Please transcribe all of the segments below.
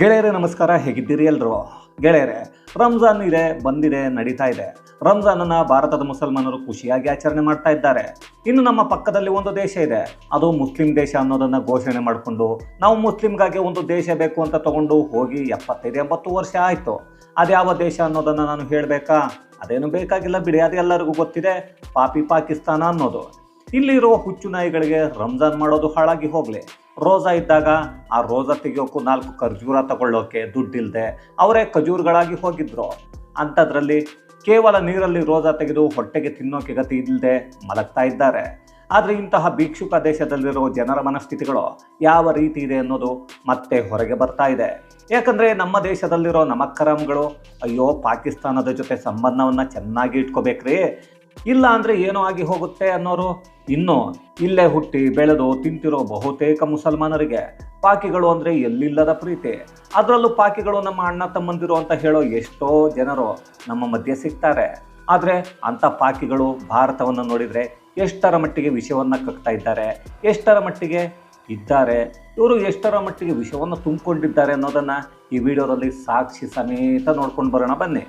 ಗೆಳೆಯರೇ, ನಮಸ್ಕಾರ. ಹೇಗಿದ್ದೀರಿ ಎಲ್ಲರೂ ಗೆಳೆಯರೆ, ರಂಜಾನ್ ಇದೆ, ಬಂದಿದೆ, ನಡೀತಾ ಇದೆ. ರಂಜಾನನ್ನು ಭಾರತದ ಮುಸಲ್ಮಾನರು ಖುಷಿಯಾಗಿ ಆಚರಣೆ ಮಾಡ್ತಾ ಇದ್ದಾರೆ. ಇನ್ನು ನಮ್ಮ ಪಕ್ಕದಲ್ಲಿ ಒಂದು ದೇಶ ಇದೆ. ಅದು ಮುಸ್ಲಿಂ ದೇಶ ಅನ್ನೋದನ್ನ ಘೋಷಣೆ ಮಾಡಿಕೊಂಡು, ನಾವು ಮುಸ್ಲಿಂಗಾಗಿ ಒಂದು ದೇಶ ಬೇಕು ಅಂತ ತಗೊಂಡು ಹೋಗಿ ಎಪ್ಪತ್ತೈದು, ಎಂಬತ್ತು ವರ್ಷ ಆಯಿತು. ಅದ್ಯಾವ ದೇಶ ಅನ್ನೋದನ್ನ ನಾನು ಹೇಳಬೇಕಾ? ಅದೇನು ಬೇಕಾಗಿಲ್ಲ ಬಿಡಿ, ಅದು ಎಲ್ಲರಿಗೂ ಗೊತ್ತಿದೆ. ಪಾಪಿ ಪಾಕಿಸ್ತಾನ ಅನ್ನೋದು. ಇಲ್ಲಿರುವ ಹುಚ್ಚು ನಾಯಿಗಳಿಗೆ ರಂಜಾನ್ ಮಾಡೋದು ಹಾಳಾಗಿ ಹೋಗಲಿ. ರೋಜಾ ಇದ್ದಾಗ ಆ ರೋಜಾ ತೆಗಿಯೋಕ್ಕೂ ನಾಲ್ಕು ಖರ್ಜೂರ ತಗೊಳ್ಳೋಕೆ ದುಡ್ಡಿಲ್ಲದೆ ಅವರೇ ಖಜೂರ್ಗಳಾಗಿ ಹೋಗಿದ್ರು. ಅಂಥದ್ರಲ್ಲಿ ಕೇವಲ ನೀರಲ್ಲಿ ರೋಜಾ ತೆಗೆದು ಹೊಟ್ಟೆಗೆ ತಿನ್ನೋಕೆ ಗತಿ ಇಲ್ಲದೆ ಮಲಗ್ತಾ ಇದ್ದಾರೆ. ಆದರೆ ಇಂತಹ ಭಿಕ್ಷುಕ ದೇಶದಲ್ಲಿರೋ ಜನರ ಮನಸ್ಥಿತಿಗಳು ಯಾವ ರೀತಿ ಇದೆ ಅನ್ನೋದು ಮತ್ತೆ ಹೊರಗೆ ಬರ್ತಾ ಇದೆ. ಯಾಕಂದರೆ ನಮ್ಮ ದೇಶದಲ್ಲಿರೋ ನಮಕ್ಕರಂಗಳು, ಅಯ್ಯೋ ಪಾಕಿಸ್ತಾನದ ಜೊತೆ ಸಂಬಂಧವನ್ನು ಚೆನ್ನಾಗಿ ಇಟ್ಕೋಬೇಕ್ರಿ. ಇಲ್ಲ ಅಂದರೆ ಏನೋ ಆಗಿ ಹೋಗುತ್ತೆ ಅನ್ನೋರು ಇನ್ನು ಇಲ್ಲೇ ಹುಟ್ಟಿ ಬೆಳೆದು ತಿಂತಿರೋ ಬಹುತೇಕ ಮುಸಲ್ಮಾನರಿಗೆ ಪಾಕಿಗಳು ಅಂದರೆ ಎಲ್ಲಿಲ್ಲದ ಪ್ರೀತಿ. ಅದರಲ್ಲೂ ಪಾಕಿಗಳು ನಮ್ಮ ಅಣ್ಣ ತಮ್ಮಂದಿರು ಅಂತ ಹೇಳೋ ಎಷ್ಟೋ ಜನರು ನಮ್ಮ ಮಧ್ಯೆ ಸಿಗ್ತಾರೆ. ಆದರೆ ಅಂಥ ಪಾಕಿಗಳು ಭಾರತವನ್ನು ನೋಡಿದರೆ ಎಷ್ಟರ ಮಟ್ಟಿಗೆ ವಿಷವನ್ನು ಕಟ್ತಾ ಇದ್ದಾರೆ, ಎಷ್ಟರ ಮಟ್ಟಿಗೆ ಇದ್ದಾರೆ, ಇವರು ಎಷ್ಟರ ಮಟ್ಟಿಗೆ ವಿಷವನ್ನು ತುಂಬಿಕೊಂಡಿದ್ದಾರೆ ಅನ್ನೋದನ್ನು ಈ ವಿಡಿಯೋದಲ್ಲಿ ಸಾಕ್ಷಿ ಸಮೇತ ನೋಡ್ಕೊಂಡು ಬರೋಣ ಬನ್ನಿ.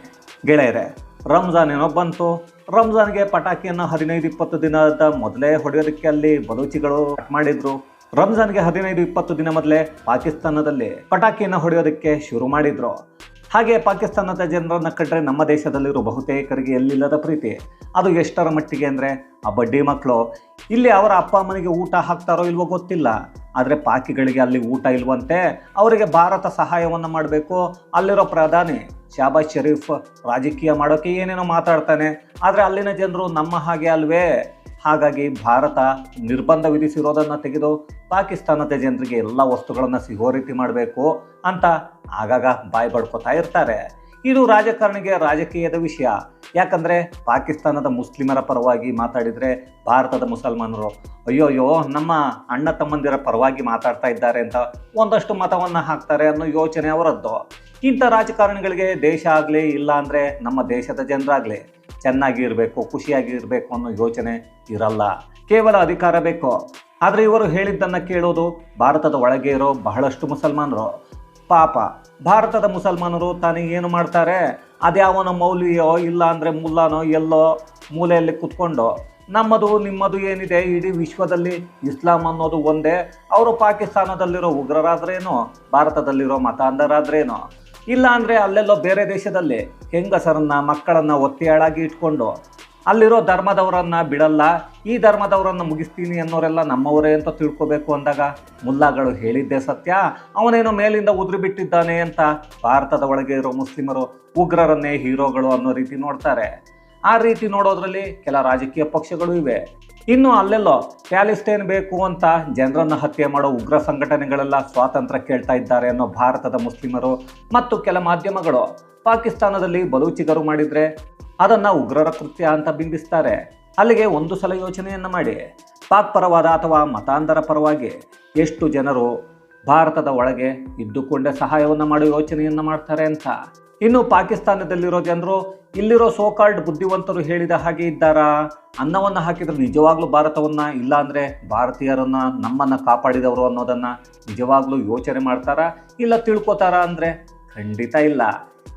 ಗೆಳೆಯರೆ ರಂಜಾನ್ ಏನೋ ಬಂತು. ರಂಜಾನ್ಗೆ ಪಟಾಕಿಯನ್ನು ಹದಿನೈದು ಇಪ್ಪತ್ತು ದಿನದ ಮೊದಲೇ ಹೊಡೆಯೋದಕ್ಕೆ ಅಲ್ಲಿ ಬಲೂಚಿಗಳು ಕಟ್ ಮಾಡಿದ್ರು. ರಂಜಾನ್ಗೆ ಹದಿನೈದು ಇಪ್ಪತ್ತು ದಿನ ಮೊದಲೇ ಪಾಕಿಸ್ತಾನದಲ್ಲಿ ಪಟಾಕಿಯನ್ನು ಹೊಡೆಯೋದಕ್ಕೆ ಶುರು ಮಾಡಿದ್ರು. ಹಾಗೆ ಪಾಕಿಸ್ತಾನದ ಜನರನ್ನು ಕಂಡ್ರೆ ನಮ್ಮ ದೇಶದಲ್ಲಿರೋ ಬಹುತೇಕರಿಗೆ ಎಲ್ಲಿಲ್ಲದ ಪ್ರೀತಿ. ಅದು ಎಷ್ಟರ ಮಟ್ಟಿಗೆ ಅಂದರೆ ಆ ಬಡ್ಡಿ ಮಕ್ಕಳು. ಇಲ್ಲಿ ಅವರ ಅಪ್ಪ ಅಮ್ಮನಿಗೆ ಊಟ ಹಾಕ್ತಾರೋ ಇಲ್ವೋ ಗೊತ್ತಿಲ್ಲ. ಆದರೆ ಪಾಕಿಗಳಿಗೆ ಅಲ್ಲಿ ಊಟ ಇಲ್ವಂತೆ ಅವರಿಗೆ ಭಾರತ ಸಹಾಯವನ್ನು ಮಾಡಬೇಕು. ಅಲ್ಲಿರೋ ಪ್ರಧಾನಿ ಶಾಬಾಜ್ ಶರೀಫ್ ರಾಜಕೀಯ ಮಾಡೋಕೆ ಏನೇನೋ ಮಾತಾಡ್ತಾನೆ. ಆದರೆ ಅಲ್ಲಿನ ಜನರು ನಮ್ಮ ಹಾಗೆ ಅಲ್ವೇ. ಹಾಗಾಗಿ ಭಾರತ ನಿರ್ಬಂಧ ವಿಧಿಸಿರೋದನ್ನು ತೆಗೆದು ಪಾಕಿಸ್ತಾನದ ಜನರಿಗೆ ಎಲ್ಲ ವಸ್ತುಗಳನ್ನು ಸಿಗೋ ರೀತಿ ಮಾಡಬೇಕು ಅಂತ ಆಗಾಗ ಬಾಯಿ ಬಡ್ಕೋತಾ ಇರ್ತಾರೆ. ಇದು ರಾಜಕಾರಣಿಗೆ ರಾಜಕೀಯದ ವಿಷಯ. ಯಾಕಂದರೆ ಪಾಕಿಸ್ತಾನದ ಮುಸ್ಲಿಮರ ಪರವಾಗಿ ಮಾತಾಡಿದರೆ ಭಾರತದ ಮುಸಲ್ಮಾನರು. ಅಯ್ಯೋಯ್ಯೋ ನಮ್ಮ ಅಣ್ಣ ತಮ್ಮಂದಿರ ಪರವಾಗಿ ಮಾತಾಡ್ತಾ ಇದ್ದಾರೆ ಅಂತ ಒಂದಷ್ಟು ಮತವನ್ನು ಹಾಕ್ತಾರೆ ಅನ್ನೋ ಯೋಚನೆ ಅವರದ್ದು. ಇಂಥ ರಾಜಕಾರಣಿಗಳಿಗೆ ದೇಶ ಆಗಲಿ, ಇಲ್ಲ ಅಂದರೆ ನಮ್ಮ ದೇಶದ ಜನರಾಗಲಿ ಚೆನ್ನಾಗಿ ಇರಬೇಕು, ಖುಷಿಯಾಗಿ ಇರಬೇಕು ಅನ್ನೋ ಯೋಚನೆ ಇರಲ್ಲ. ಕೇವಲ ಅಧಿಕಾರ ಬೇಕು. ಆದರೆ ಇವರು ಹೇಳಿದ್ದನ್ನು ಕೇಳೋದು ಭಾರತದ ಒಳಗೆ ಇರೋ ಬಹಳಷ್ಟು ಮುಸಲ್ಮಾನರು. ಪಾಪ. ಭಾರತದ ಮುಸಲ್ಮಾನರು ತಾನೇ ಏನು ಮಾಡ್ತಾರೆ? ಅದ್ಯಾವನ ಮೌಲ್ವಿಯೋ ಇಲ್ಲ ಅಂದರೆ ಮುಲ್ಲಾನೋ ಎಲ್ಲೋ ಮೂಲೆಯಲ್ಲಿ ಕುತ್ಕೊಂಡು, ನಮ್ಮದು ನಿಮ್ಮದು ಏನಿದೆ? ಇಡೀ ವಿಶ್ವದಲ್ಲಿ ಇಸ್ಲಾಂ ಅನ್ನೋದು ಒಂದೇ. ಅವರು ಪಾಕಿಸ್ತಾನದಲ್ಲಿರೋ ಉಗ್ರರಾದ್ರೇನೋ? ಭಾರತದಲ್ಲಿರೋ ಮತಾಂಧರಾದ್ರೇನೋ? ಇಲ್ಲ ಅಂದರೆ ಅಲ್ಲೆಲ್ಲೋ ಬೇರೆ ದೇಶದಲ್ಲಿ ಹೆಂಗಸರನ್ನ, ಮಕ್ಕಳನ್ನು ಒತ್ತೆಯಾಳಾಗಿ ಇಟ್ಕೊಂಡು, ಅಲ್ಲಿರೋ ಧರ್ಮದವರನ್ನು ಬಿಡಲ್ಲ ಈ ಧರ್ಮದವರನ್ನು ಮುಗಿಸ್ತೀನಿ ಅನ್ನೋರೆಲ್ಲ ನಮ್ಮವರೇ ಅಂತ ತಿಳ್ಕೋಬೇಕು ಅಂದಾಗ ಮುಲ್ಲಾಗಳು ಹೇಳಿದ್ದೆ ಸತ್ಯ. ಅವನೇನೋ ಮೇಲಿಂದ ಉದುರಿ ಬಿಟ್ಟಿದ್ದಾನೆ ಅಂತ ಭಾರತದ ಒಳಗೆ ಇರೋ ಮುಸ್ಲಿಮರು ಉಗ್ರರನ್ನೇ ಹೀರೋಗಳು ಅನ್ನೋ ರೀತಿ ನೋಡ್ತಾರೆ. ಆ ರೀತಿ ನೋಡೋದ್ರಲ್ಲಿ ಕೆಲ ರಾಜಕೀಯ ಪಕ್ಷಗಳು ಇವೆ. ಇನ್ನು ಅಲ್ಲೆಲ್ಲೋ ಪ್ಯಾಲಿಸ್ಟೈನ್ ಬೇಕು ಅಂತ ಜನರನ್ನು ಹತ್ಯೆ ಮಾಡೋ ಉಗ್ರ ಸಂಘಟನೆಗಳೆಲ್ಲ ಸ್ವಾತಂತ್ರ್ಯ ಕೇಳ್ತಾ ಇದ್ದಾರೆ ಅನ್ನೋ ಭಾರತದ ಮುಸ್ಲಿಮರು ಮತ್ತು ಕೆಲ ಮಾಧ್ಯಮಗಳು. ಪಾಕಿಸ್ತಾನದಲ್ಲಿ ಬಲೂಚಿಗರು ಮಾಡಿದರೆ ಅದನ್ನು ಉಗ್ರರ ಕೃತ್ಯ ಅಂತ ಬಿಂಬಿಸ್ತಾರೆ. ಅಲ್ಲಿಗೆ ಒಂದು ಸಲ ಯೋಚನೆಯನ್ನು ಮಾಡಿ. ಪಾಕ್ ಪರವಾದ ಅಥವಾ ಮತಾಂತರ ಪರವಾಗಿ ಎಷ್ಟು ಜನರು ಭಾರತದ ಒಳಗೆ ಇದ್ದುಕೊಂಡೇ ಸಹಾಯವನ್ನು ಮಾಡುವ ಯೋಚನೆಯನ್ನು ಮಾಡ್ತಾರೆ ಅಂತ. ಇನ್ನು ಪಾಕಿಸ್ತಾನದಲ್ಲಿರೋ ಜನರು ಇಲ್ಲಿರೋ ಸೋಕಾಲ್ಡ್ ಬುದ್ಧಿವಂತರು ಹೇಳಿದ ಹಾಗೆ ಇದ್ದಾರಾ? ಅನ್ನವನ್ನು ಹಾಕಿದ್ರೆ ನಿಜವಾಗ್ಲೂ ಭಾರತವನ್ನು ಇಲ್ಲ ಅಂದರೆ ಭಾರತೀಯರನ್ನು ನಮ್ಮನ್ನು ಕಾಪಾಡಿದವರು ಅನ್ನೋದನ್ನು ನಿಜವಾಗ್ಲೂ ಯೋಚನೆ ಮಾಡ್ತಾರಾ? ಇಲ್ಲ ತಿಳ್ಕೊತಾರಾ ಅಂದ್ರೆ ಖಂಡಿತ ಇಲ್ಲ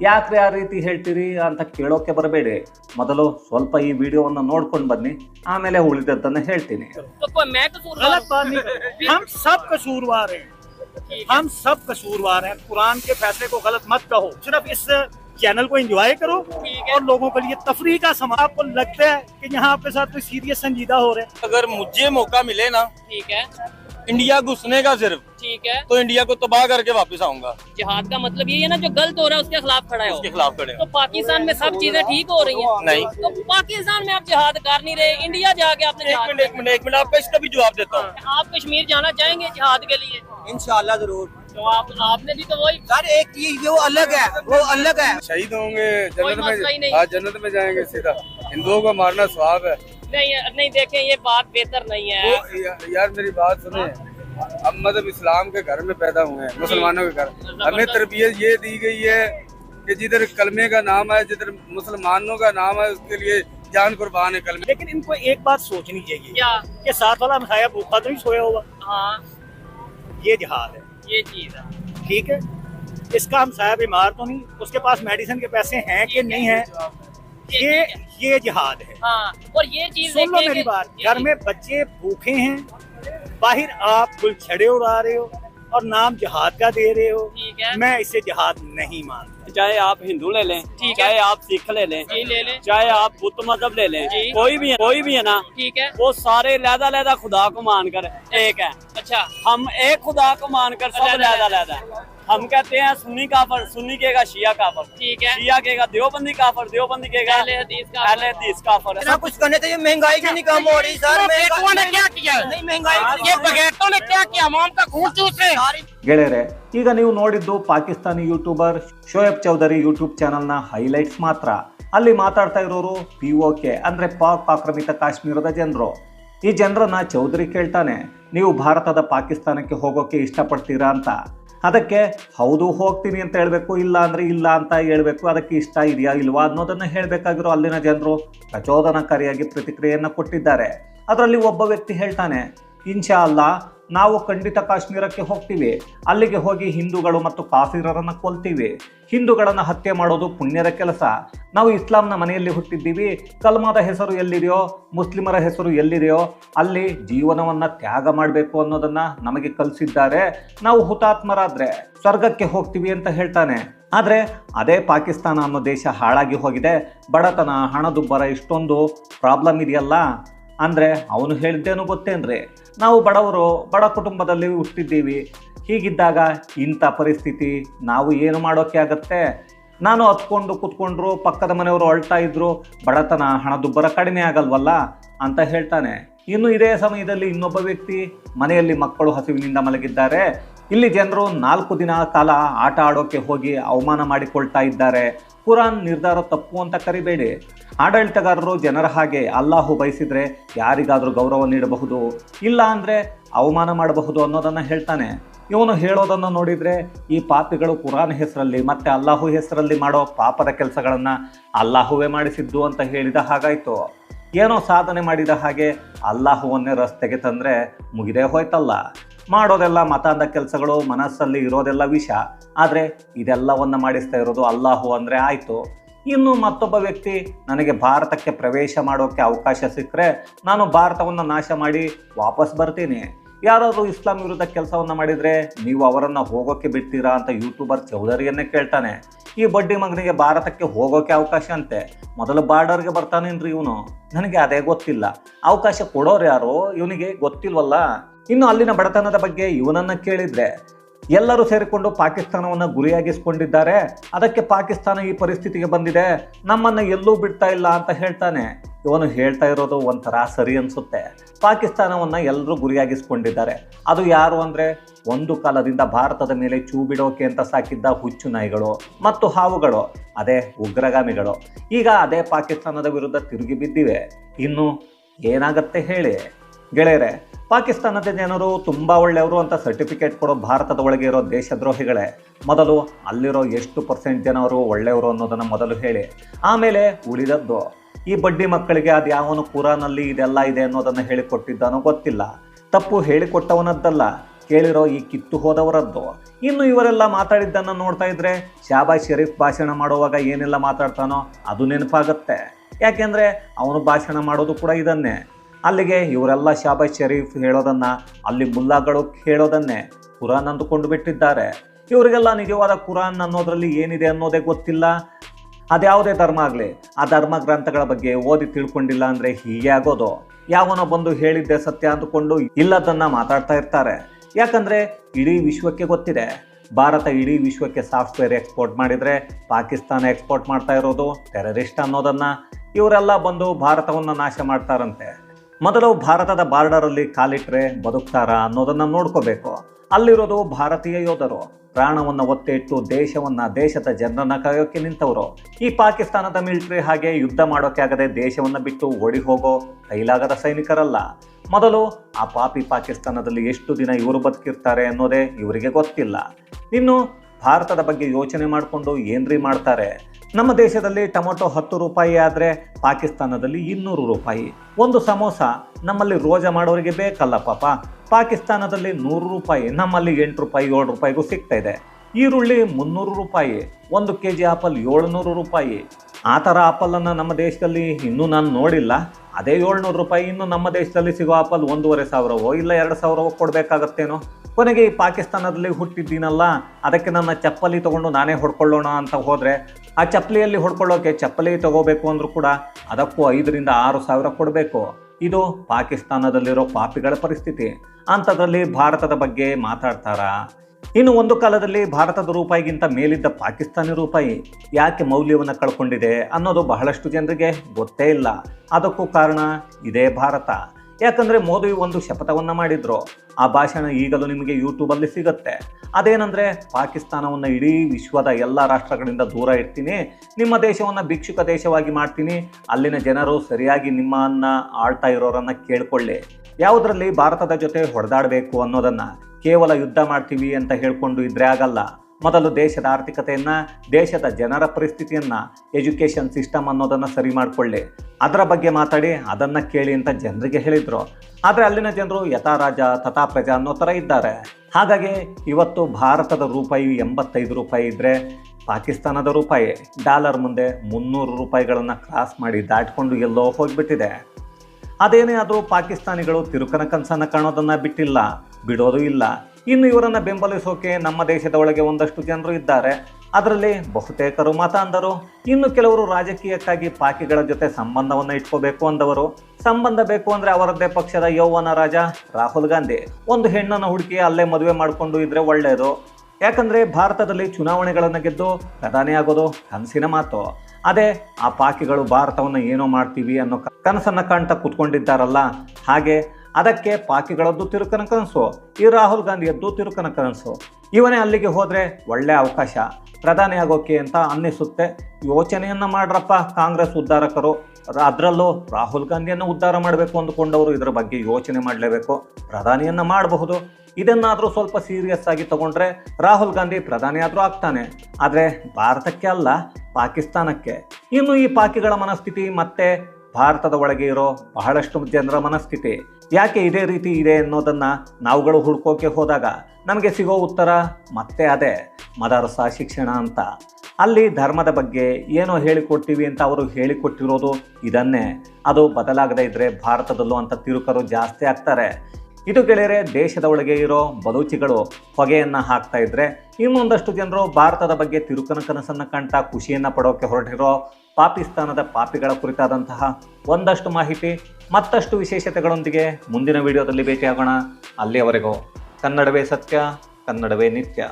ಯಾಕ್ರೆ ಆ ರೀತಿ ಹೇಳ್ತೀರಿ ಅಂತ ಕೇಳೋಕೆ ಬರಬೇಡಿ ಮೊದಲು ಸ್ವಲ್ಪ ಈ ವಿಡಿಯೋವನ್ನು ನೋಡ್ಕೊಂಡು ಬನ್ನಿ ಆಮೇಲೆ ಉಳಿದದ್ದನ್ನು ಹೇಳ್ತೀನಿ तो कोई मैं कसूर गलत बात नहीं हम सब कसूरवार हैं हम सब कसूरवार हैं कुरान के फैसले को गलत मत कहो सिर्फ इस चैनल को एंजॉय करो ठीक है और लोगों के लिए तफरी का समय आपको लगता है कि यहाँ आपके साथ कोई सीरियस संजीदा हो रहे हैं अगर मुझे मौका मिले ना ठीक है इंडिया घुसने का सिर्फ़ ठीक है। तो इंडिया को तबाह करके वापस आऊँगा। जिहाद का मतलब ये है ना जो गलत हो रहा है उसके खिलाफ खड़ा है उसके खिलाफ खड़े तो पाकिस्तान में सब चीज़ें ठीक हो रही हैं। नहीं। तो पाकिस्तान में आप जिहाद कर नहीं रहे इंडिया जाके आपने एक मिनट एक मिनट एक मिनट आपका इसका भी जवाब देता हूँ। आप कश्मीर जाना चाहेंगे जिहाद के लिए? इंशाल्लाह ज़रूर। तो आप आपने भी तो वही सर एक चीज़ वो अलग है वो अलग है। शहीद होंगे जन्नत मसला ही। में जन्नत में जाएँगे सीधा। हिंदुओं को मारना स्वाब है। नहीं नहीं देखें ये बात बेहतर नहीं है। या- यार मेरी बात सुने। हम मतलब इस्लाम के घर में पैदा हुए हैं मुसलमानों के घर। हमें तरबियत ये दी गई है कि जिधर कलमे का नाम है जिधर मुसलमानों का नाम है उसके लिए जान कुर्बान है कलमे। लेकिन इनको एक बात सोचनी चाहिए क्या? कि साथ वाला मसाया भूखा तो नहीं सोया होगा। हाँ। ये जिहाद है। ये चीज़ है। ठीक है? इसका हम साया बीमार तो नहीं उसके पास मेडिसिन के पैसे हैं कि नहीं है? ये ये जिहाद है। हाँ और ये चीज़ सुन लो मेरी बात घर में बच्चे भूखे हैं बाहर आप कुल गुलछड़े उड़ा रहे हो और नाम जहाद का दे रहे हो। ठीक है। मैं इसे जिहाद नहीं मानता। चाहे आप हिंदू ले लें ठीक है। चाहे आप सिख ले लें जी ले लें। चाहे आप बुद्ध मज़हब ले लें कोई भी है कोई भी है ना ठीक है। वो सारे लहदा लहदा खुदा को मानकर एक है। अच्छा। हम एक खुदा को मानकर सब लहदा लहदा है हम कहते हैं सुन्नी काफर सुन्नी कहेगा शिया काफर ठीक है शिया कहेगा देवबंदी काफर देवबंदी कहेगा अहले हदीस का अहले हदीस काफर इतना कुछ करने चाहिए महंगाई भी नहीं कम हो रही सर बेटुआ ने क्या किया नहीं महंगाई ये बगैरतों ने क्या किया अवाम का खून चूस रहे हैं सारी ಗೆಳೆಯರೆ ಈಗ ನೀವು ನೋಡಿದ್ದು ಪಾಕಿಸ್ತಾನಿ ಯೂಟ್ಯೂಬರ್ ಶೋಯಬ್ ಚೌಧರಿ ಯೂಟ್ಯೂಬ್ ಚಾನಲ್ನ ಹೈಲೈಟ್ಸ್ ಮಾತ್ರ ಅಲ್ಲಿ ಮಾತಾಡ್ತಾ ಇರೋರು ಪಿ ಒ ಕೆ ಅಂದರೆ ಪಾಕ್ ಆಕ್ರಮಿತ ಕಾಶ್ಮೀರದ ಜನರು ಈ ಜನರನ್ನ ಚೌಧರಿ ಕೇಳ್ತಾನೆ ನೀವು ಭಾರತದ ಪಾಕಿಸ್ತಾನಕ್ಕೆ ಹೋಗೋಕೆ ಇಷ್ಟಪಡ್ತೀರಾ ಅಂತ ಅದಕ್ಕೆ ಹೌದು ಹೋಗ್ತೀನಿ ಅಂತ ಹೇಳಬೇಕು, ಇಲ್ಲ ಅಂದರೆ ಇಲ್ಲ ಅಂತ ಹೇಳಬೇಕು, ಅದಕ್ಕೆ ಇಷ್ಟ ಇದೆಯಾ ಇಲ್ವಾ ಅನ್ನೋದನ್ನು ಹೇಳಬೇಕಾಗಿರೋ ಅಲ್ಲಿನ ಜನರು ಪ್ರಚೋದನಕಾರಿಯಾಗಿ ಪ್ರತಿಕ್ರಿಯೆಯನ್ನು ಕೊಟ್ಟಿದ್ದಾರೆ. ಅದರಲ್ಲಿ ಒಬ್ಬ ವ್ಯಕ್ತಿ ಹೇಳ್ತಾನೆ, ಇನ್ಶಾ ಅಲ್ಲಾ ನಾವು ಖಂಡಿತ ಕಾಶ್ಮೀರಕ್ಕೆ ಹೋಗ್ತೀವಿ. ಅಲ್ಲಿಗೆ ಹೋಗಿ ಹಿಂದೂಗಳು ಮತ್ತು ಕಾಫಿರರನ್ನು ಕೊಲ್ತೀವಿ. ಹಿಂದೂಗಳನ್ನು ಹತ್ಯೆ ಮಾಡೋದು ಪುಣ್ಯದ ಕೆಲಸ. ನಾವು ಇಸ್ಲಾಂನ ಮನೆಯಲ್ಲಿ ಹುಟ್ಟಿದ್ದೀವಿ. ಕಲ್ಮಾದ ಹೆಸರು ಎಲ್ಲಿದೆಯೋ, ಮುಸ್ಲಿಮರ ಹೆಸರು ಎಲ್ಲಿದೆಯೋ, ಅಲ್ಲಿ ಜೀವನವನ್ನು ತ್ಯಾಗ ಮಾಡಬೇಕು ಅನ್ನೋದನ್ನು ನಮಗೆ ಕಲಿಸಿದ್ದಾರೆ. ನಾವು ಹುತಾತ್ಮರಾದರೆ ಸ್ವರ್ಗಕ್ಕೆ ಹೋಗ್ತೀವಿ ಅಂತ ಹೇಳ್ತಾನೆ. ಆದರೆ ಅದೇ ಪಾಕಿಸ್ತಾನ ಅನ್ನೋ ದೇಶ ಹಾಳಾಗಿ ಹೋಗಿದೆ. ಬಡತನ, ಹಣದುಬ್ಬರ, ಇಷ್ಟೊಂದು ಪ್ರಾಬ್ಲಮ್ ಇದೆಯಲ್ಲ? ಅಂದರೆ ಅವನು ಹೇಳಿದ್ದೇನು ಗೊತ್ತೇನ್ರಿ? ನಾವು ಬಡವರು ಬಡ ಕುಟುಂಬದಲ್ಲಿ ಹುಟ್ಟಿದ್ದೀವಿ. ಹೀಗಿದ್ದಾಗ ಇಂಥ ಪರಿಸ್ಥಿತಿ ನಾವು ಏನು ಮಾಡೋಕ್ಕೆ ಆಗತ್ತೆ? ನಾನು ಹತ್ಕೊಂಡು ಕೂತ್ಕೊಂಡ್ರು ಪಕ್ಕದ ಮನೆಯವರು ಅಳ್ತಾ ಇದ್ದರು ಬಡತನ ಹಣದುಬ್ಬರ ಕಡಿಮೆ ಆಗಲ್ವಲ್ಲ? ಅಂತ ಹೇಳ್ತಾನೆ. ಇನ್ನು ಇದೇ ಸಮಯದಲ್ಲಿ ಇನ್ನೊಬ್ಬ ವ್ಯಕ್ತಿ ಮನೆಯಲ್ಲಿ ಮಕ್ಕಳು ಹಸಿವಿನಿಂದ ಮಲಗಿದ್ದಾರೆ. ಇಲ್ಲಿ ಜನರು ನಾಲ್ಕು ದಿನ ಕಾಲ ಆಟ ಆಡೋಕ್ಕೆ ಹೋಗಿ ಅವಮಾನ ಮಾಡಿಕೊಳ್ತಾ ಇದ್ದಾರೆ. ಕುರಾನ್ ನಿರ್ಧಾರ ತಪ್ಪು ಅಂತ ಕರಿಬೇಡಿ. ಆಡಳಿತಗಾರರು ಜನರ ಹಾಗೆ ಅಲ್ಲಾಹು ಬಯಸಿದರೆ ಯಾರಿಗಾದರೂ ಗೌರವ ನೀಡಬಹುದು, ಇಲ್ಲ ಅಂದರೆ ಅವಮಾನ ಮಾಡಬಹುದು ಅನ್ನೋದನ್ನು ಹೇಳ್ತಾನೆ. ಇವನು ಹೇಳೋದನ್ನು ನೋಡಿದರೆ ಈ ಪಾಪಿಗಳು ಕುರಾನ್ ಹೆಸರಲ್ಲಿ ಮತ್ತೆ ಅಲ್ಲಾಹು ಹೆಸರಲ್ಲಿ ಮಾಡೋ ಪಾಪದ ಕೆಲಸಗಳನ್ನು ಅಲ್ಲಾಹುವೇ ಮಾಡಿಸಿದ್ದು ಅಂತ ಹೇಳಿದ ಹಾಗಾಯಿತು. ಏನೋ ಸಾಧನೆ ಮಾಡಿದ ಹಾಗೆ ಅಲ್ಲಾಹುವನ್ನೇ ರಸ್ತೆಗೆ ತಂದರೆ ಮುಗಿದೇ ಹೋಯ್ತಲ್ಲ. ಮಾಡೋದೆಲ್ಲ ಮತಾಂಧ ಕೆಲಸಗಳು, ಮನಸ್ಸಲ್ಲಿ ಇರೋದೆಲ್ಲ ವಿಷ. ಆದರೆ ಇದೆಲ್ಲವನ್ನು ಮಾಡಿಸ್ತಾ ಇರೋದು ಅಲ್ಲಾಹು ಅಂದರೆ ಆಯಿತು. ಇನ್ನು ಮತ್ತೊಬ್ಬ ವ್ಯಕ್ತಿ ನನಗೆ ಭಾರತಕ್ಕೆ ಪ್ರವೇಶ ಮಾಡೋಕ್ಕೆ ಅವಕಾಶ ಸಿಕ್ಕರೆ ನಾನು ಭಾರತವನ್ನು ನಾಶ ಮಾಡಿ ವಾಪಸ್ ಬರ್ತೀನಿ. ಯಾರಾದರೂ ಇಸ್ಲಾಂ ವಿರುದ್ಧ ಕೆಲಸವನ್ನು ಮಾಡಿದರೆ ನೀವು ಅವರನ್ನು ಹೋಗೋಕ್ಕೆ ಬಿಡ್ತೀರಾ ಅಂತ ಯೂಟ್ಯೂಬರ್ ಚೌಧರಿಯನ್ನೇ ಕೇಳ್ತಾನೆ. ಈ ಬಡ್ಡಿ ಮಗನಿಗೆ ಭಾರತಕ್ಕೆ ಹೋಗೋಕೆ ಅವಕಾಶ ಅಂತೆ. ಮೊದಲು ಬಾರ್ಡರ್ಗೆ ಬರ್ತಾನೇನ್ರಿ ಇವನು? ನನಗೆ ಅದೇ ಗೊತ್ತಿಲ್ಲ. ಅವಕಾಶ ಕೊಡೋರು ಯಾರು? ಇವನಿಗೆ ಗೊತ್ತಿಲ್ವಲ್ಲ? ಇನ್ನು ಅಲ್ಲಿನ ಬಡತನದ ಬಗ್ಗೆ ಇವನನ್ನ ಕೇಳಿದ್ರೆ ಎಲ್ಲರೂ ಸೇರಿಕೊಂಡು ಪಾಕಿಸ್ತಾನವನ್ನು ಗುರಿಯಾಗಿಸಿಕೊಂಡಿದ್ದಾರೆ. ಅದಕ್ಕೆ ಪಾಕಿಸ್ತಾನ ಈ ಪರಿಸ್ಥಿತಿಗೆ ಬಂದಿದೆ. ನಮ್ಮನ್ನು ಎಲ್ಲೂ ಬಿಡ್ತಾ ಇಲ್ಲ ಅಂತ ಹೇಳ್ತಾನೆ. ಇವನು ಹೇಳ್ತಾ ಇರೋದು ಒಂಥರ ಸರಿ ಅನಿಸುತ್ತೆ. ಪಾಕಿಸ್ತಾನವನ್ನು ಎಲ್ಲರೂ ಗುರಿಯಾಗಿಸ್ಕೊಂಡಿದ್ದಾರೆ. ಅದು ಯಾರು ಅಂದರೆ ಒಂದು ಕಾಲದಿಂದ ಭಾರತದ ಮೇಲೆ ಚೂ ಬಿಡೋಕೆ ಅಂತ ಸಾಕಿದ್ದ ಹುಚ್ಚು ನಾಯಿಗಳು ಮತ್ತು ಹಾವುಗಳು, ಅದೇ ಉಗ್ರಗಾಮಿಗಳು. ಈಗ ಅದೇ ಪಾಕಿಸ್ತಾನದ ವಿರುದ್ಧ ತಿರುಗಿ ಬಿದ್ದಿವೆ. ಇನ್ನು ಏನಾಗತ್ತೆ ಹೇಳಿ ಗೆಳೆಯರೆ ಪಾಕಿಸ್ತಾನದ ಜನರು ತುಂಬ ಒಳ್ಳೆಯವರು ಅಂತ ಸರ್ಟಿಫಿಕೇಟ್ ಕೊಡೋ ಭಾರತದ ಒಳಗೆ ಇರೋ ದೇಶದ್ರೋಹಿಗಳೇ. ಮೊದಲು ಅಲ್ಲಿರೋ ಎಷ್ಟು ಪರ್ಸೆಂಟ್ ಜನರು ಒಳ್ಳೆಯವರು ಅನ್ನೋದನ್ನು ಮೊದಲು ಹೇಳಿ. ಆಮೇಲೆ ಉಳಿದದ್ದು, ಈ ಬಡ್ಡಿ ಮಕ್ಕಳಿಗೆ ಅದು ಯಾವನು ಕುರಾನಲ್ಲಿ ಇದೆಲ್ಲ ಇದೆ ಅನ್ನೋದನ್ನು ಹೇಳಿಕೊಟ್ಟಿದ್ದಾನೋ ಗೊತ್ತಿಲ್ಲ. ತಪ್ಪು ಹೇಳಿಕೊಟ್ಟವನದ್ದಲ್ಲ, ಕೇಳಿರೋ ಈ ಕಿತ್ತು ಹೋದವರದ್ದು. ಇನ್ನು ಇವರೆಲ್ಲ ಮಾತಾಡಿದ್ದನ್ನು ನೋಡ್ತಾ ಇದ್ರೆ ಶಾಬಾಜ್ ಶರೀಫ್ ಭಾಷಣ ಮಾಡುವಾಗ ಏನೆಲ್ಲ ಮಾತಾಡ್ತಾನೋ ಅದು ನೆನಪಾಗತ್ತೆ. ಯಾಕೆಂದರೆ ಅವನು ಭಾಷಣ ಮಾಡೋದು ಕೂಡ ಇದನ್ನೇ. ಅಲ್ಲಿಗೆ ಇವರೆಲ್ಲ ಶಾಬಾಜ್ ಶರೀಫ್ ಹೇಳೋದನ್ನ, ಅಲ್ಲಿ ಮುಲ್ಲಾಗಳು ಹೇಳೋದನ್ನೇ ಕುರಾನ್ ಅಂದುಕೊಂಡು ಬಿಟ್ಟಿದ್ದಾರೆ. ಇವರಿಗೆಲ್ಲ ನಿಜವಾದ ಕುರಾನ್ ಅನ್ನೋದ್ರಲ್ಲಿ ಏನಿದೆ ಅನ್ನೋದೇ ಗೊತ್ತಿಲ್ಲ. ಅದ್ಯಾವುದೇ ಧರ್ಮ ಆಗಲಿ, ಆ ಧರ್ಮ ಗ್ರಂಥಗಳ ಬಗ್ಗೆ ಓದಿ ತಿಳ್ಕೊಂಡಿಲ್ಲ ಅಂದರೆ ಹೀಗೆ ಆಗೋದು. ಯಾವನೋ ಬಂದು ಹೇಳಿದ್ದೆ ಸತ್ಯ ಅಂದುಕೊಂಡು ಇಲ್ಲದನ್ನು ಮಾತಾಡ್ತಾ ಇರ್ತಾರೆ. ಯಾಕಂದರೆ ಇಡೀ ವಿಶ್ವಕ್ಕೆ ಗೊತ್ತಿದೆ. ಭಾರತ ಇಡೀ ವಿಶ್ವಕ್ಕೆ ಸಾಫ್ಟ್ವೇರ್ ಎಕ್ಸ್ಪೋರ್ಟ್ ಮಾಡಿದರೆ ಪಾಕಿಸ್ತಾನ ಎಕ್ಸ್ಪೋರ್ಟ್ ಮಾಡ್ತಾ ಇರೋದು ಟೆರರಿಸ್ಟ್ ಅನ್ನೋದನ್ನು. ಇವರೆಲ್ಲ ಬಂದು ಭಾರತವನ್ನು ನಾಶ ಮಾಡ್ತಾರಂತೆ. ಮೊದಲು ಭಾರತದ ಬಾರ್ಡರಲ್ಲಿ ಕಾಲಿಟ್ರೆ ಬದುಕ್ತಾರಾ ಅನ್ನೋದನ್ನ ನೋಡ್ಕೋಬೇಕು. ಅಲ್ಲಿರೋದು ಭಾರತೀಯ ಯೋಧರು. ಪ್ರಾಣವನ್ನು ಒತ್ತಿಟ್ಟು ದೇಶವನ್ನ ದೇಶದ ಜನರನ್ನ ಕಾಯೋಕೆ ನಿಂತವರು. ಈ ಪಾಕಿಸ್ತಾನದ ಮಿಲಿಟರಿ ಹಾಗೆ ಯುದ್ಧ ಮಾಡೋಕೆ ಆಗದೆ ದೇಶವನ್ನ ಬಿಟ್ಟು ಓಡಿ ಹೋಗೋ ಕೈಲಾಗದ ಸೈನಿಕರಲ್ಲ. ಮೊದಲು ಆ ಪಾಪಿ ಪಾಕಿಸ್ತಾನದಲ್ಲಿ ಎಷ್ಟು ದಿನ ಇವರು ಬದುಕಿರ್ತಾರೆ ಅನ್ನೋದೇ ಇವರಿಗೆ ಗೊತ್ತಿಲ್ಲ. ಇನ್ನು ಭಾರತದ ಬಗ್ಗೆ ಯೋಚನೆ ಮಾಡಿಕೊಂಡು ಏನ್ರಿ ಮಾಡ್ತಾರೆ? ನಮ್ಮ ದೇಶದಲ್ಲಿ ಟೊಮೊಟೊ ಹತ್ತು ರೂಪಾಯಿ ಆದರೆ ಪಾಕಿಸ್ತಾನದಲ್ಲಿ ಇನ್ನೂರು ರೂಪಾಯಿ. ಒಂದು ಸಮೋಸ ನಮ್ಮಲ್ಲಿ ರೋಜಾ ಮಾಡೋರಿಗೆ ಬೇಕಲ್ಲ ಪಾಪ. ಪಾಕಿಸ್ತಾನದಲ್ಲಿ ನೂರು ರೂಪಾಯಿ, ನಮ್ಮಲ್ಲಿ ಎಂಟು ರೂಪಾಯಿ, ಏಳು ರೂಪಾಯಿಗೂ ಸಿಗ್ತಾ ಇದೆ. ಈರುಳ್ಳಿ ಮುನ್ನೂರು ರೂಪಾಯಿ, ಒಂದು ಕೆ ಜಿ ಆಪಲ್ ಏಳ್ನೂರು ರೂಪಾಯಿ. ಆ ಥರ ಆಪಲನ್ನು ನಮ್ಮ ದೇಶದಲ್ಲಿ ಇನ್ನೂ ನಾನು ನೋಡಿಲ್ಲ. ಅದೇ ಏಳ್ನೂರು ರೂಪಾಯಿ ಇನ್ನು ನಮ್ಮ ದೇಶದಲ್ಲಿ ಸಿಗೋ ಆಪಲ್ ಒಂದೂವರೆ ಸಾವಿರವೋ ಇಲ್ಲ ಎರಡು ಸಾವಿರವೋ ಕೊಡಬೇಕಾಗತ್ತೇನೋ? ಕೊನೆಗೆ ಈ ಪಾಕಿಸ್ತಾನದಲ್ಲಿ ಹುಟ್ಟಿದ್ದೀನಲ್ಲ, ಅದಕ್ಕೆ ನನ್ನ ಚಪ್ಪಲಿ ತಗೊಂಡು ನಾನೇ ಹೊಡ್ಕೊಳ್ಳೋಣ ಅಂತ ಹೋದರೆ ಆ ಚಪ್ಪಲಿಯಲ್ಲಿ ಹೊಡ್ಕೊಳ್ಳೋಕೆ ಚಪ್ಪಲಿ ತಗೋಬೇಕು ಅಂದರೂ ಕೂಡ ಅದಕ್ಕೂ ಐದರಿಂದ ಆರು ಸಾವಿರ ಕೊಡಬೇಕು. ಇದು ಪಾಕಿಸ್ತಾನದಲ್ಲಿರೋ ಪಾಪಿಗಳ ಪರಿಸ್ಥಿತಿ. ಅಂಥದ್ರಲ್ಲಿ ಭಾರತದ ಬಗ್ಗೆ ಮಾತಾಡ್ತಾರಾ? ಇನ್ನು ಒಂದು ಕಾಲದಲ್ಲಿ ಭಾರತದ ರೂಪಾಯಿಗಿಂತ ಮೇಲಿದ್ದ ಪಾಕಿಸ್ತಾನಿ ರೂಪಾಯಿ ಯಾಕೆ ಮೌಲ್ಯವನ್ನು ಕಳ್ಕೊಂಡಿದೆ ಅನ್ನೋದು ಬಹಳಷ್ಟು ಜನರಿಗೆ ಗೊತ್ತೇ ಇಲ್ಲ. ಅದಕ್ಕೂ ಕಾರಣ ಇದೇ ಭಾರತ. ಯಾಕಂದರೆ ಮೋದಿ ಒಂದು ಶಪಥವನ್ನು ಮಾಡಿದ್ರು. ಆ ಭಾಷಣ ಈಗಲೂ ನಿಮಗೆ ಯೂಟ್ಯೂಬಲ್ಲಿ ಸಿಗುತ್ತೆ. ಅದೇನಂದ್ರೆ ಪಾಕಿಸ್ತಾನವನ್ನು ಇಡೀ ವಿಶ್ವದ ಎಲ್ಲ ರಾಷ್ಟ್ರಗಳಿಂದ ದೂರ ಇಡ್ತೀನಿ, ನಿಮ್ಮ ದೇಶವನ್ನು ಭಿಕ್ಷುಕ ದೇಶವಾಗಿ ಮಾಡ್ತೀನಿ, ಅಲ್ಲಿನ ಜನರು ಸರಿಯಾಗಿ ನಿಮ್ಮನ್ನ ಆಳ್ತಾ ಇರೋರನ್ನ ಕೇಳ್ಕೊಳ್ಳಿ. ಯಾವುದರಲ್ಲಿ ಭಾರತದ ಜೊತೆ ಹೊಡೆದಾಡಬೇಕು ಅನ್ನೋದನ್ನ ಕೇವಲ ಯುದ್ಧ ಮಾಡ್ತೀವಿ ಅಂತ ಹೇಳ್ಕೊಂಡು ಇದ್ರೆ ಆಗಲ್ಲ. ಮೊದಲು ದೇಶದ ಆರ್ಥಿಕತೆಯನ್ನು, ದೇಶದ ಜನರ ಪರಿಸ್ಥಿತಿಯನ್ನು, ಎಜುಕೇಷನ್ ಸಿಸ್ಟಮ್ ಅನ್ನೋದನ್ನು ಸರಿ ಮಾಡಿಕೊಳ್ಳಿ. ಅದರ ಬಗ್ಗೆ ಮಾತಾಡಿ, ಅದನ್ನು ಕೇಳಿ ಅಂತ ಜನರಿಗೆ ಹೇಳಿದರು. ಆದರೆ ಅಲ್ಲಿನ ಜನರು ಯಥಾ ರಾಜ ತಥಾ ಪ್ರಜಾ ಅನ್ನೋ ಥರ ಇದ್ದಾರೆ. ಹಾಗಾಗಿ ಇವತ್ತು ಭಾರತದ ರೂಪಾಯಿ ಎಂಬತ್ತೈದು ರೂಪಾಯಿ ಇದ್ದರೆ ಪಾಕಿಸ್ತಾನದ ರೂಪಾಯಿ, ಡಾಲರ್ ಮುಂದೆ ಮುನ್ನೂರು ರೂಪಾಯಿಗಳನ್ನು ಕ್ರಾಸ್ ಮಾಡಿ ದಾಟ್ಕೊಂಡು ಎಲ್ಲೋ ಹೋಗಿಬಿಟ್ಟಿದೆ. ಅದೇನೇ ಆದರೂ ಪಾಕಿಸ್ತಾನಿಗಳು ತಿರುಕನ ಕನಸನ್ನು ಕಾಣೋದನ್ನು ಬಿಟ್ಟಿಲ್ಲ, ಬಿಡೋದು ಇಲ್ಲ. ಇನ್ನು ಇವರನ್ನು ಬೆಂಬಲಿಸೋಕೆ ನಮ್ಮ ದೇಶದ ಒಳಗೆ ಒಂದಷ್ಟು ಜನರು ಇದ್ದಾರೆ. ಅದರಲ್ಲಿ ಬಹುತೇಕರು ಮತ ಅಂದರು. ಇನ್ನು ಕೆಲವರು ರಾಜಕೀಯಕ್ಕಾಗಿ ಪಾಕಿಗಳ ಜೊತೆ ಸಂಬಂಧವನ್ನು ಇಟ್ಕೋಬೇಕು ಅಂದವರು. ಸಂಬಂಧ ಬೇಕು ಅಂದರೆ ಅವರದ್ದೇ ಪಕ್ಷದ ಯೌವನ ರಾಜ ರಾಹುಲ್ ಗಾಂಧಿ. ಒಂದು ಹೆಣ್ಣನ್ನು ಹುಡುಕಿ ಅಲ್ಲೇ ಮದುವೆ ಮಾಡಿಕೊಂಡು ಇದ್ರೆ ಒಳ್ಳೆಯದು ಯಾಕಂದರೆ ಭಾರತದಲ್ಲಿ ಚುನಾವಣೆಗಳನ್ನು ಗೆದ್ದು ಪ್ರಧಾನಿ ಆಗೋದು ಕನಸಿನ ಮಾತು. ಅದೇ ಆ ಪಾಕಿಗಳು ಭಾರತವನ್ನು ಏನೋ ಮಾಡ್ತೀವಿ ಅನ್ನೋ ಕನಸನ್ನ ಕಾಣ್ತಾ ಕೂತ್ಕೊಂಡಿದ್ದಾರಲ್ಲ. ಹಾಗೆ ಅದಕ್ಕೆ ಪಾಕಿಗಳದ್ದು ತಿರುಕನ ಕನಸು ಈ ರಾಹುಲ್ ಗಾಂಧಿಯದ್ದು ತಿರುಕನ ಕನಸು ಇವನೇ ಅಲ್ಲಿಗೆ ಹೋದರೆ ಒಳ್ಳೆ ಅವಕಾಶ. ಪ್ರಧಾನಿ ಆಗೋಕೆ ಅಂತ ಅನ್ನಿಸುತ್ತೆ. ಯೋಚನೆಯನ್ನು ಮಾಡ್ರಪ್ಪ ಕಾಂಗ್ರೆಸ್ ಉದ್ಧಾರಕರು. ಅದರಲ್ಲೂ ರಾಹುಲ್ ಗಾಂಧಿಯನ್ನು ಉದ್ಧಾರ ಮಾಡಬೇಕು ಅಂದುಕೊಂಡವರು ಇದರ ಬಗ್ಗೆ ಯೋಚನೆ ಮಾಡಲೇಬೇಕು. ಪ್ರಧಾನಿಯನ್ನು ಮಾಡಬಹುದು. ಇದನ್ನಾದರೂ ಸ್ವಲ್ಪ ಸೀರಿಯಸ್ ಆಗಿ ತಗೊಂಡ್ರೆ ರಾಹುಲ್ ಗಾಂಧಿ ಪ್ರಧಾನಿ ಆದರೂ ಆಗ್ತಾನೆ. ಆದರೆ ಭಾರತಕ್ಕೆ ಅಲ್ಲ, ಪಾಕಿಸ್ತಾನಕ್ಕೆ. ಇನ್ನು ಈ ಪಾಕಿಗಳ ಮನಸ್ಥಿತಿ ಮತ್ತೆ ಭಾರತದ ಒಳಗೆ ಇರೋ ಬಹಳಷ್ಟು ಜನರ ಮನಸ್ಥಿತಿ. ಯಾಕೆ ಇದೇ ರೀತಿ ಇದೆ ಅನ್ನೋದನ್ನು ನಾವುಗಳು ಹುಡ್ಕೋಕೆ ಹೋದಾಗ ನಮಗೆ ಸಿಗೋ ಉತ್ತರ ಮತ್ತೆ ಅದೇ, ಮದರಸ ಶಿಕ್ಷಣ ಅಂತ. ಅಲ್ಲಿ ಧರ್ಮದ ಬಗ್ಗೆ ಏನೋ ಹೇಳಿಕೊಡ್ತೀವಿ ಅಂತ ಅವರು ಹೇಳಿಕೊಟ್ಟಿರೋದು ಇದನ್ನೇ. ಅದು ಬದಲಾಗದೇ ಇದ್ದರೆ ಭಾರತದಲ್ಲೂ ಅಂತ ತಿರುಕರು ಜಾಸ್ತಿ ಆಗ್ತಾರೆ. ಇದು ಗೆಳೆಯರೆ, ದೇಶದ ಒಳಗೆ ಇರೋ ಬಲೂಚಿಗಳು ಹೊಗೆಯನ್ನು ಹಾಕ್ತಾ ಇದ್ದರೆ ಇನ್ನೊಂದಷ್ಟು ಜನರು ಭಾರತದ ಬಗ್ಗೆ ತಿರುಕನ ಕನಸನ್ನು ಕಂಡ ಖುಷಿಯನ್ನು ಪಡೋಕೆ ಹೊರಟಿರೋ ಪಾಕಿಸ್ತಾನದ ಪಾಪಿಗಳ ಕುರಿತಾದಂತಹ ಒಂದಷ್ಟು ಮಾಹಿತಿ, ಮತ್ತಷ್ಟು ವಿಶೇಷತೆಗಳೊಂದಿಗೆ ಮುಂದಿನ ವಿಡಿಯೋದಲ್ಲಿ ಭೇಟಿಯಾಗೋಣ. ಅಲ್ಲಿಯವರೆಗೂ ಕನ್ನಡವೇ ಸತ್ಯ, ಕನ್ನಡವೇ ನಿತ್ಯ.